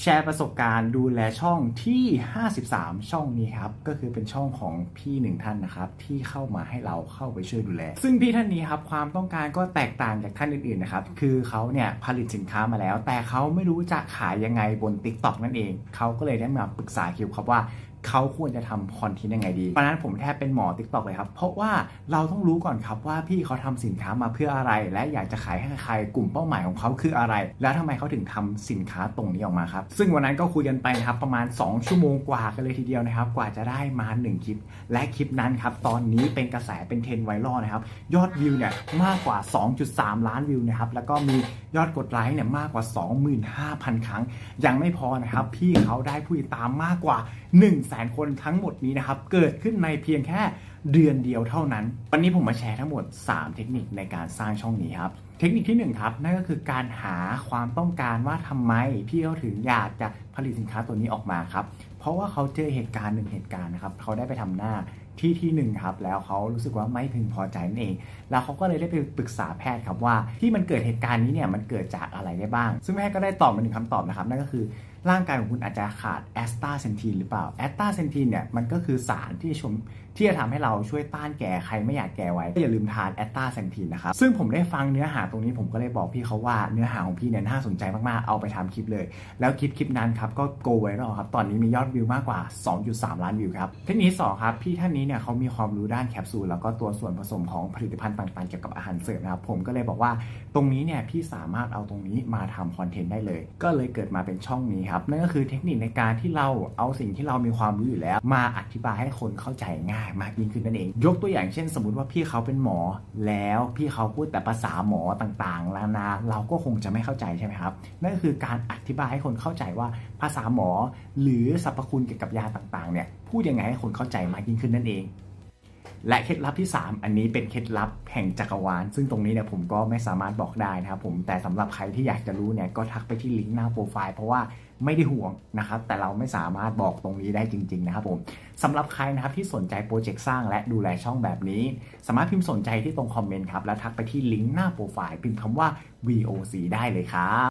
แชร์ประสบการณ์ดูแลช่องที่ 53 ช่องนี้ครับ ก็คือเป็นช่องของพี่หนึ่งท่านนะครับ ที่เข้ามาให้เราเข้าไปช่วยดูแล ซึ่งพี่ท่านนี้ครับความต้องการก็แตกต่างจากท่านอื่นๆนะครับ คือเขาเนี่ยผลิตสินค้ามาแล้ว แต่เขาไม่รู้จะขายยังไงบน Tik t o อกนั่นเอง เขาก็เลยได้มาปรึกษาคิวครับว่า เขาควรจะทำคอนเทนต์ยังไงดีตอนนั้นผมแทบเป็นหมอ t ิ k t o k เลยครับ เพราะว่าเราต้องรู้ก่อนครับว่าพี่เขาทำสินค้ามาเพื่ออะไร และอยากจะขายให้ใครกลุ่มเป้าหมายของเขาคืออะไร แล้วทำไมเขาถึงทำสินค้าตรงนี้ออกมาครับ ซึ่งวันนั้นก็คุยกันไปนะครับประมาณ 2 ชั่วโมงกว่ากันเลยทีเดียวนะครับ กว่าจะได้มา 1 คลิป และคลิปนั้นครับตอนนี้เป็นกระแสเป็นเทรนไวรัลนะครับยอดวิวเนี่ยมากกว่า 2.3 ล้านวิวนะครับแล้วก็มียอดกดไลค์เนี่ยมากกว่า 25,000 ครั้ง ยังไม่พอนะครับพี่เขาได้ผู้ติดตามมากกว่า1แสนคนทั้งหมดนี้นะครับเกิดขึ้นในเพียงแค่เดือนเดียวเท่านั้น วันนี้ผมมาแชร์ทั้งหมด 3 เทคนิคในการสร้างช่องนี้ครับเทคนิคที่ 1 ครับ นั่นก็คือการหาความต้องการว่าทำไมพี่เขาถึงอยากจะผลิตสินค้าตัวนี้ออกมาครับ เพราะว่าเขาเจอเหตุการณ์หนึ่งเหตุการณ์นะครับเขาได้ไปทำหน้าที่ที่หนึ่งครับ แล้วเขารู้สึกว่าไม่พึงพอใจนั่นเอง แล้วเขาก็เลยได้ไปปรึกษาแพทย์ครับว่าที่มันเกิดเหตุการณ์นี้เนี่ยมันเกิดจากอะไรได้บ้าง ซึ่งแพทย์ก็ได้ตอบมาหนึ่งคำตอบนะครับนั่นก็คือ ร่างกายของคุณอาจจะขาดแอสตาเซนทีนหรือเปล่าแอสตาเซนทีนเนี่ยมันก็คือสารที่ชมที่จะทำให้เราช่วยต้านแก่ใครไม่อยากแก่ไว้ก็อย่าลืมทานแอสตาเซนทีนนะครับซึ่งผมได้ฟังเนื้อหาตรงนี้ผมก็เลยบอกพี่เขาว่าเนื้อหาของพี่เนี่ยน่าสนใจมากๆ เอาไปทำคลิปเลย แล้วคลิปคลิปนั้นครับก็โกไวรัลครับตอนนี้มียอดวิวมากกว่า 2.3 ล้านวิวครับเทคนิคสองครับพี่ท่านนี้เนี่ยเขามีความรู้ด้านแคปซูลแล้วก็ตัวส่วนผสมของผลิตภัณฑ์ต่างๆเกี่ยวกับอาหารเสริมนะครับผมก็เลยบอกว่าตรงนี้เนี่ยพี่สามารถเอาตรงนี้มาทำคอนเทนต์ได้เลย ก็เลยเกิดมาเป็นช่องนี้ครับนั่นก็คือเทคนิคในการที่เราเอาสิ่งที่เรามีความรู้อยู่แล้ว มาอธิบายให้คนเข้าใจง่ายมากยิ่งขึ้นนั่นเอง ยกตัวอย่างเช่น สมมติว่าพี่เขาเป็นหมอ แล้วพี่เขาพูดแต่ภาษาหมอต่างๆนานาเราก็คงจะไม่เข้าใจใช่ไหมครับนั่นก็คือการอธิบายให้คนเข้าใจว่าภาษาหมอ หรือสรรพคุณเกี่ยวกับยาต่างๆเนี่ยพูดยังไงให้คนเข้าใจมากยิ่งขึ้นนั่นเอง และเคล็ดลับที่ 3 อันนี้เป็นเคล็ดลับแห่งจักรวาล ซึ่งตรงนี้เนี่ยผมก็ไม่สามารถบอกได้นะครับผมแต่สำหรับใครที่อยากจะรู้เนี่ยก็ทักไปที่ลิงก์หน้าโปรไฟล์เพราะว่าไม่ได้ห่วงนะครับ แต่เราไม่สามารถบอกตรงนี้ได้จริง ๆ นะครับผมสำหรับใครนะครับที่สนใจโปรเจกต์สร้างและดูแลช่องแบบนี้ สามารถพิมพ์สนใจที่ตรงคอมเมนต์ครับ แล้วทักไปที่ลิงก์หน้าโปรไฟล์พิมพ์คำว่า VOC ได้เลยครับ